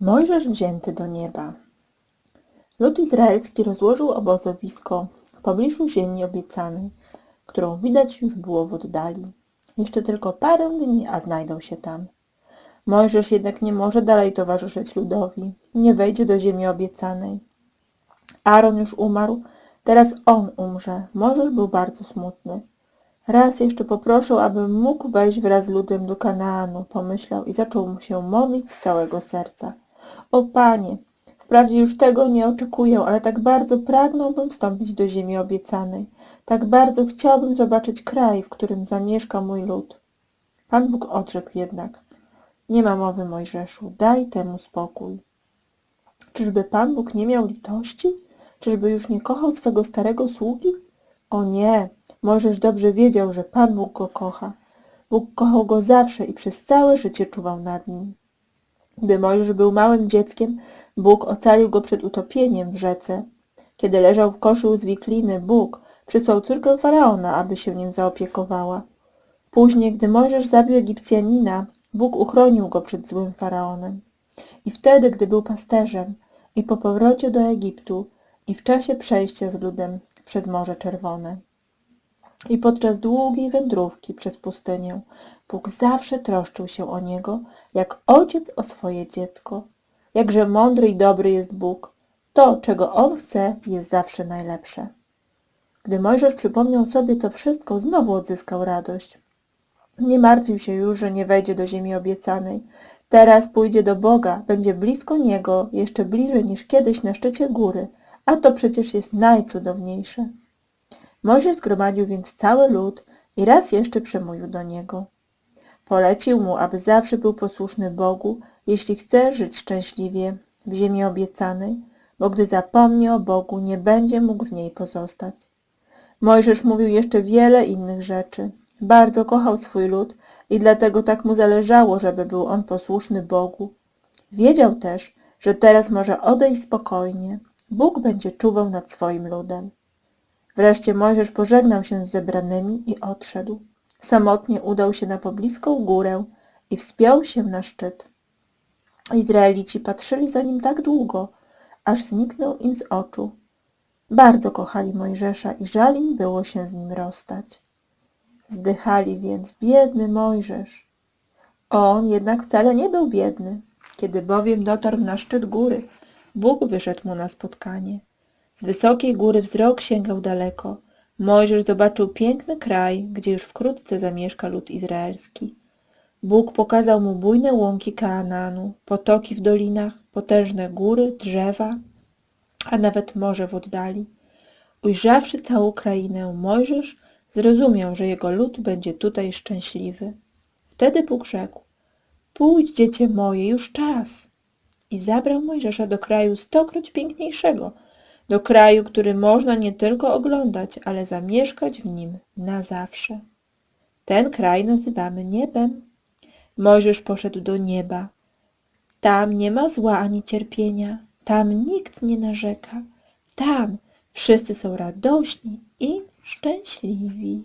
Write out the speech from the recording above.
Mojżesz wzięty do nieba. Lud izraelski rozłożył obozowisko w pobliżu ziemi obiecanej, którą widać już było w oddali. Jeszcze tylko parę dni, a znajdą się tam. Mojżesz jednak nie może dalej towarzyszyć ludowi, nie wejdzie do ziemi obiecanej. Aaron już umarł, teraz on umrze. Mojżesz był bardzo smutny. Raz jeszcze poproszę, abym mógł wejść wraz z ludem do Kanaanu, pomyślał i zaczął mu się modlić z całego serca. O Panie, wprawdzie już tego nie oczekuję, ale tak bardzo pragnąłbym wstąpić do ziemi obiecanej. Tak bardzo chciałbym zobaczyć kraj, w którym zamieszka mój lud. Pan Bóg odrzekł jednak. Nie ma mowy, Mojżeszu, daj temu spokój. Czyżby Pan Bóg nie miał litości? Czyżby już nie kochał swego starego sługi? O nie, Mojżesz dobrze wiedział, że Pan Bóg go kocha. Bóg kochał go zawsze i przez całe życie czuwał nad nim. Gdy Mojżesz był małym dzieckiem, Bóg ocalił go przed utopieniem w rzece. Kiedy leżał w koszu z wikliny, Bóg przysłał córkę Faraona, aby się nim zaopiekowała. Później, gdy Mojżesz zabił Egipcjanina, Bóg uchronił go przed złym Faraonem. I wtedy, gdy był pasterzem, i po powrocie do Egiptu, i w czasie przejścia z ludem przez Morze Czerwone. I podczas długiej wędrówki przez pustynię Bóg zawsze troszczył się o niego, jak ojciec o swoje dziecko. Jakże mądry i dobry jest Bóg. To, czego On chce, jest zawsze najlepsze. Gdy Mojżesz przypomniał sobie to wszystko, znowu odzyskał radość. Nie martwił się już, że nie wejdzie do ziemi obiecanej. Teraz pójdzie do Boga, będzie blisko Niego, jeszcze bliżej niż kiedyś na szczycie góry, a to przecież jest najcudowniejsze. Mojżesz zgromadził więc cały lud i raz jeszcze przemówił do niego. Polecił mu, aby zawsze był posłuszny Bogu, jeśli chce żyć szczęśliwie w ziemi obiecanej, bo gdy zapomni o Bogu, nie będzie mógł w niej pozostać. Mojżesz mówił jeszcze wiele innych rzeczy. Bardzo kochał swój lud i dlatego tak mu zależało, żeby był on posłuszny Bogu. Wiedział też, że teraz może odejść spokojnie. Bóg będzie czuwał nad swoim ludem. Wreszcie Mojżesz pożegnał się z zebranymi i odszedł. Samotnie udał się na pobliską górę i wspiął się na szczyt. Izraelici patrzyli za nim tak długo, aż zniknął im z oczu. Bardzo kochali Mojżesza i żal im było się z nim rozstać. Zdychali więc biedny Mojżesz. On jednak wcale nie był biedny. Kiedy bowiem dotarł na szczyt góry, Bóg wyszedł mu na spotkanie. Z wysokiej góry wzrok sięgał daleko. Mojżesz zobaczył piękny kraj, gdzie już wkrótce zamieszka lud izraelski. Bóg pokazał mu bujne łąki Kaananu, potoki w dolinach, potężne góry, drzewa, a nawet morze w oddali. Ujrzawszy całą krainę, Mojżesz zrozumiał, że jego lud będzie tutaj szczęśliwy. Wtedy Bóg rzekł, pójdź dziecię moje, już czas. I zabrał Mojżesza do kraju stokroć piękniejszego, do kraju, który można nie tylko oglądać, ale zamieszkać w nim na zawsze. Ten kraj nazywamy niebem. Mojżesz poszedł do nieba. Tam nie ma zła ani cierpienia, tam nikt nie narzeka, tam wszyscy są radośni i szczęśliwi.